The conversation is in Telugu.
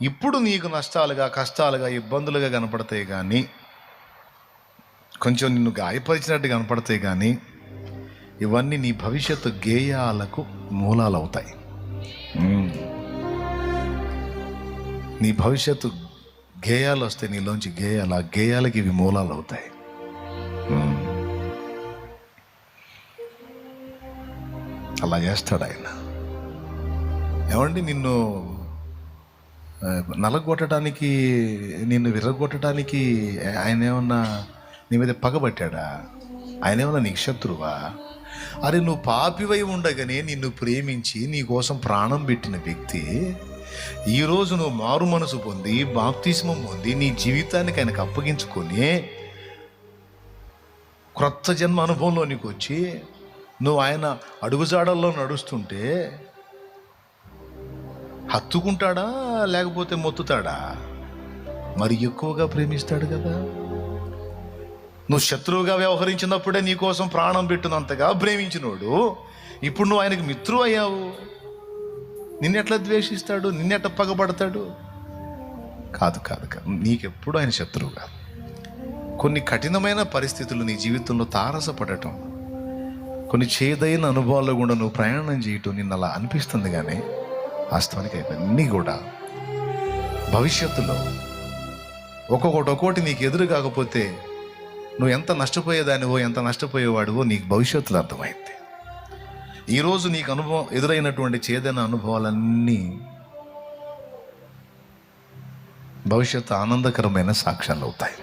ఇప్పుడు నీకు నష్టాలుగా కష్టాలుగా ఇబ్బందులుగా కనపడతాయి కానీ కొంచెం నిన్ను గాయపరిచినట్టు కనపడతాయి కానీ ఇవన్నీ నీ భవిష్యత్తు గేయాలకు మూలాలు అవుతాయి నీ భవిష్యత్తు గేయాలు వస్తే నీలోంచి గేయాలు ఆ గేయాలకి ఇవి మూలాలు అవుతాయి అలా చేస్తాడు ఆయన ఏమండి నిన్ను నలగొట్టడానికి నిన్ను విర్రగొట్టడానికి ఆయన ఏమన్నా నీ మీద పగబట్టాడా ఆయన ఏమన్నా నీకు శత్రువా? అరే నువ్వు పాపివై ఉండగానే నిన్ను ప్రేమించి నీ కోసం ప్రాణం పెట్టిన వ్యక్తి ఈరోజు నువ్వు మారు మనసు పొంది బాప్తిస్మం పొంది నీ జీవితానికి ఆయనకు అప్పగించుకొని క్రొత్త జన్మ అనుభవంలోనికి వచ్చి నువ్వు ఆయన అడుగుజాడల్లో నడుస్తుంటే హత్తుకుంటాడా లేకపోతే మొత్తుతాడా? మరి ఎక్కువగా ప్రేమిస్తాడు కదా. నువ్వు శత్రువుగా వ్యవహరించినప్పుడే నీ కోసం ప్రాణం పెట్టినంతగా ప్రేమించినోడు ఇప్పుడు నువ్వు ఆయనకు మిత్రువు అయ్యావు. నిన్నెట్లా ద్వేషిస్తాడు నిన్నెట్లా పగబడతాడు? కాదు కాదు కాదు. నీకెప్పుడు ఆయన శత్రువు కాదు. కొన్ని కఠినమైన పరిస్థితులు నీ జీవితంలో తారసపడటం కొన్ని చేదైన అనుభవాల్లో కూడా నువ్వు ప్రయాణం చేయటం నిన్న అలా అనిపిస్తుంది కానీ వాస్తవానికి అవన్నీ కూడా భవిష్యత్తులో ఒక్కొక్కటి ఒక్కోటి నీకు ఎదురు కాకపోతే నువ్వు ఎంత నష్టపోయేదానివో ఎంత నష్టపోయేవాడివో నీకు భవిష్యత్తులో అర్థమైంది. ఈరోజు నీకు అనుభవం ఎదురైనటువంటి చేదైన అనుభవాలన్నీ భవిష్యత్తు ఆనందకరమైన సాక్ష్యాలు అవుతాయి.